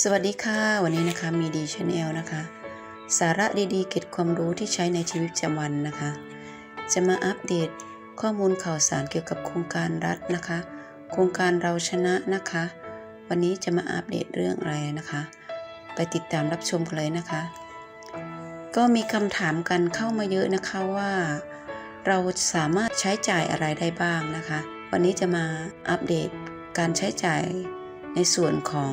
สวัสดีค่ะ วันนี้นะคะมีดีชาแนลนะคะ สาระดีๆเก็บความรู้ที่ใช้ในชีวิตประจำวันนะคะ จะมาอัปเดตข้อมูลข่าวสารเกี่ยวกับโครงการรัฐนะคะ โครงการเราชนะนะคะ วันนี้จะมาอัปเดตเรื่องอะไรนะคะ ไปติดตามรับชมกันเลยนะคะ ก็มีคำถามกันเข้ามาเยอะนะคะว่า เราสามารถใช้จ่ายอะไรได้บ้างนะคะ วันนี้จะมาอัปเดตการใช้จ่าย ในส่วนของ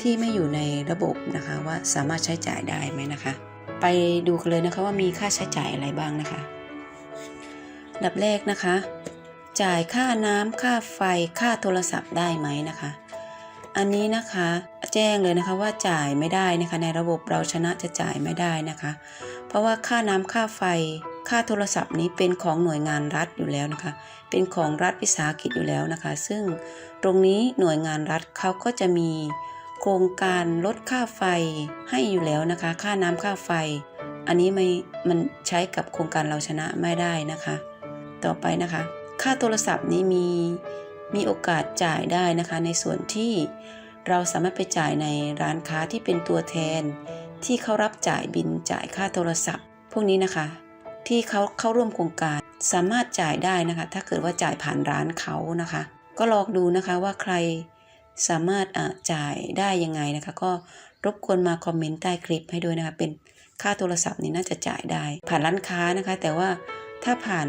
ที่ไม่อยู่ในระบบนะคะว่าสามารถใช้จ่ายได้ไหมนะคะ ไปดูกันเลยนะคะว่ามีค่าใช้จ่ายอะไรบ้างนะคะดับแรกนะคะ จ่ายค่าน้ำค่าไฟค่าโทรศัพท์ได้ไหมนะคะ อันนี้นะคะแจ้งเลยนะคะว่าจ่ายไม่ได้นะคะในระบบเราชนะจะจ่ายไม่ได้นะคะ เพราะว่าค่าน้ำค่าไฟ ค่าโทรศัพท์นี้เป็นของหน่วยงานรัฐอยู่แล้วนะคะ เป็นของรัฐวิสาหกิจอยู่แล้วนะคะ ซึ่งตรงนี้หน่วยงานรัฐเขาก็จะมีโครงการลดค่าไฟให้อยู่แล้วนะคะ ค่าน้ำค่าไฟ อันนี้ไม่มันใช้กับโครงการเราชนะไม่ได้นะคะ ต่อไปนะคะ ค่าโทรศัพท์นี้มีมีโอกาสจ่ายได้นะคะ ในส่วนที่เราสามารถไปจ่ายในร้านค้าที่เป็นตัวแทน ที่เขารับจ่ายบินจ่ายค่าโทรศัพท์ พวกนี้นะคะ ที่เขาเข้าร่วมโครงการ สามารถจ่ายได้นะคะ ถ้าเกิดว่าจ่ายผ่านร้านเขานะคะ ก็ลองดูนะคะว่าใครสามารถอะจ่ายได้ยังไงนะคะ ก็รบกวนมาคอมเมนต์ใต้คลิปให้ด้วยนะคะ เป็นค่าโทรศัพท์นี่น่าจะจ่ายได้ ผ่านร้านค้านะคะ แต่ว่าถ้าผ่าน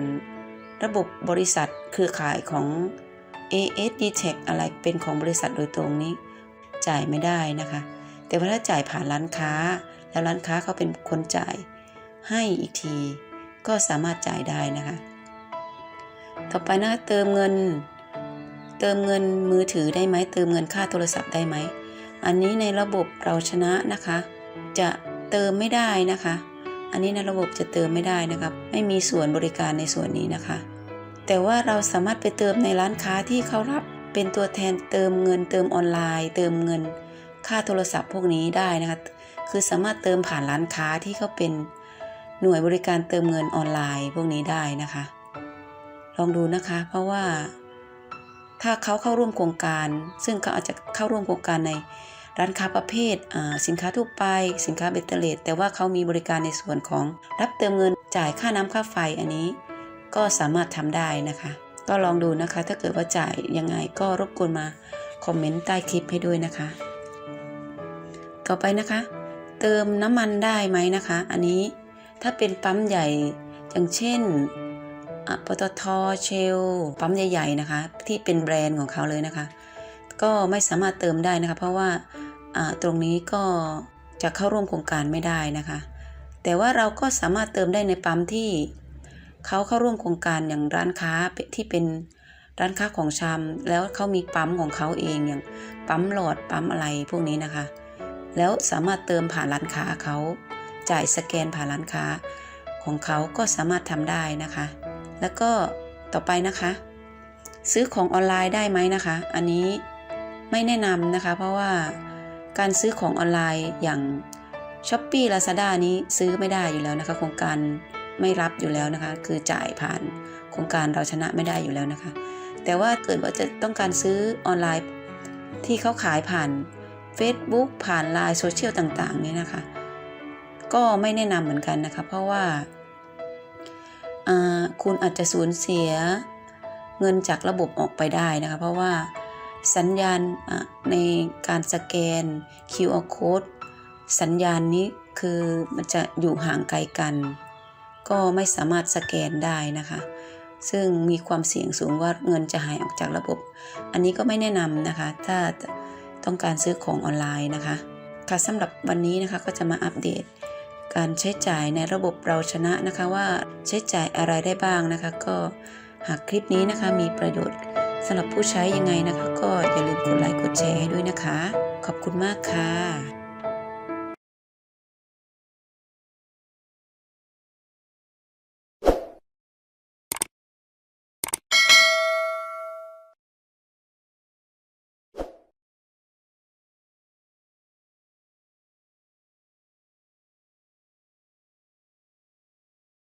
ระบบบริษัทเครือข่ายของ AS d t e c h อะไรเป็นของบริษัทโดยตรงนี้ จ่ายไม่ได้นะคะ แต่ว่าถ้าจ่ายผ่านร้านค้า แล้วร้านค้าเขาเป็นคนจ่ายให้อีกที ก็สามารถจ่ายได้นะคะ ต่อไปนะเติมเงิน เติมเงินมือถือได้ไหมเติมเงินค่าโทรศัพท์ได้ไหม อันนี้ในระบบเราชนะนะคะ จะเติมไม่ได้นะคะ อันนี้ในระบบจะเติมไม่ได้นะครับไม่มีส่วนบริการในส่วนนี้นะคะ แต่ว่าเราสามารถไปเติมในร้านค้าที่เขารับเป็นตัวแทนเติมเงินเติมออนไลน์ เติมเงินค่าโทรศัพท์พวกนี้ได้นะคะ คือสามารถเติมผ่านร้านค้าที่เขาเป็น หน่วยบริการเติมเงินออนไลน์พวกนี้ได้นะคะ ลองดูนะคะ เพราะว่า ถ้าเขาเข้าร่วมโครงการ ซึ่งเขาอาจจะเข้าร่วมโครงการในร้านค้าประเภทสินค้าทั่วไป สินค้าเบตเตอร์เลตแต่ว่าเขามีบริการในส่วนของรับเติมเงินจ่ายค่าน้ำค่าไฟอันนี้ ก็สามารถทำได้นะคะ ก็ลองดูนะคะ ถ้าเกิดว่าจ่ายยังไงก็รบกวนมาคอมเมนต์ใต้คลิปให้ด้วยนะคะ ต่อไปนะคะ เติมน้ำมันได้ไหมนะคะ อันนี้ ถ้าเป็นปั๊มใหญ่อย่างเช่นปตทเชล ปั๊มใหญ่ๆนะคะ ที่เป็นแบรนด์ของเขาเลยนะคะ ก็ไม่สามารถเติมได้นะคะ เพราะว่าอ่าตรงนี้ก็จะเข้าร่วมโครงการไม่ได้นะคะ แต่ว่าเราก็สามารถเติมได้ในปั๊มที่เขาเข้าร่วมโครงการอย่างร้านค้าที่เป็นร้านค้าของชำแล้วเขามีปั๊มของเขาเองอย่างปั๊มหลอดปั๊มอะไรพวกนี้นะคะ แล้วสามารถเติมผ่านร้านค้าเขา จ่ายสแกนผ่านร้านค้าของเขาก็สามารถทำได้นะคะ แล้วก็ต่อไปนะคะ ซื้อของออนไลน์ได้ไหมนะคะ อันนี้ไม่แนะนำนะคะ เพราะว่าการซื้อของออนไลน์อย่าง s h อ p e e Lazada นี้ซื้อไม่ได้อยู่แล้วนะคะโครงการไม่รับอยู่แล้วนะคะ คือจ่ายผ่านโครงการเราชนะไม่ได้อยู่แล้วนะคะ แต่ว่าเกิดว่าจะต้องการซื้อออนไลน์ที่เขาขายผ่าน Facebook ผ่านไลน์โซเชียลต่างๆเนี่ยนะคะ ก็ไม่แนะนำเหมือนกันนะคะ เพราะว่าคุณอาจจะสูญเสียเงินจากระบบออกไปได้นะคะ เพราะว่าสัญญาณในการสแกน QR code สัญญาณนี้คือมันจะอยู่ห่างไกลกัน ก็ไม่สามารถสแกนได้นะคะ ซึ่งมีความเสี่ยงสูงว่าเงินจะหายออกจากระบบ อันนี้ก็ไม่แนะนำนะคะ ถ้าต้องการซื้อของออนไลน์นะคะค่ะสำหรับวันนี้นะคะก็จะมาอัปเดต การใช้จ่ายในระบบเราชนะนะคะว่าใช้จ่ายอะไรได้บ้างนะคะ ก็หากคลิปนี้นะคะมีประโยชน์สำหรับผู้ใช้ยังไงนะคะ ก็อย่าลืมกดไลค์กดแชร์ให้ด้วยนะคะ ขอบคุณมากค่ะ